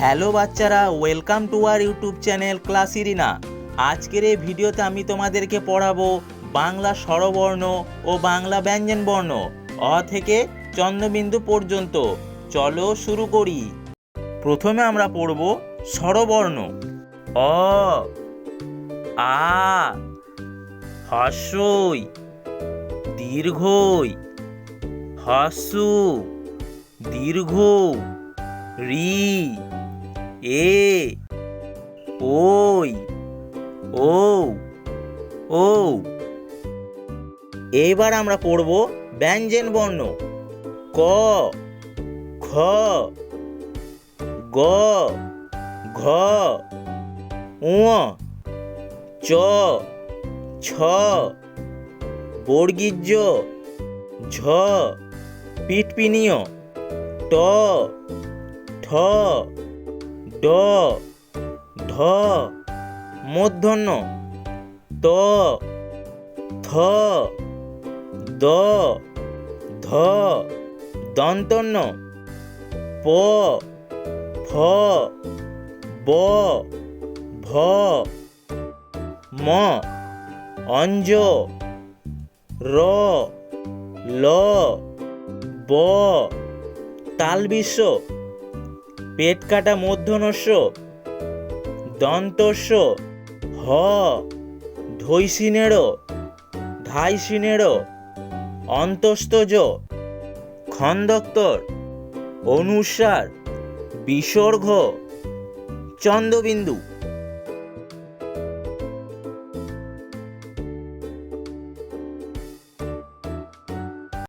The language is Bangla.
হ্যালো বাচ্চারা, welcome to our YouTube channel class Irina আজকের এই ভিডিওতে আমি তোমাদেরকে পড়াবো বাংলা স্বরবর্ণ ও বাংলা ব্যঞ্জনবর্ণ, অ থেকে চন্দ্রবিন্দু পর্যন্ত। চলো শুরু করি। প্রথমে আমরা পড়ব স্বরবর্ণ, অ, আ হর্ষই দীর্ঘই, হস্যু, দীর্ঘ, রি এ, ওই, ও ও। এবার আমরা পড়ব ব্যঞ্জন বর্ণ। ক, খ, গ, ঘ উ চ, ছ, বর্গীর্য, ঝ, পিটপিনীয়, ট, ঠ ড ঢ মূর্ধন্য ত, থ, দ, ধ, দন্তন্য, প, ফ, ব, ভ, ম, অঞ্জ, র, ল, ব তালবিশ্ব পেট কাটা মধ্যনস্য দন্তস্য হ ধৈসিনেড় ধাইসিনেড় অন্তস্তজ খন্দক্তর অনুসার বিসর্গ চন্দ্রবিন্দু।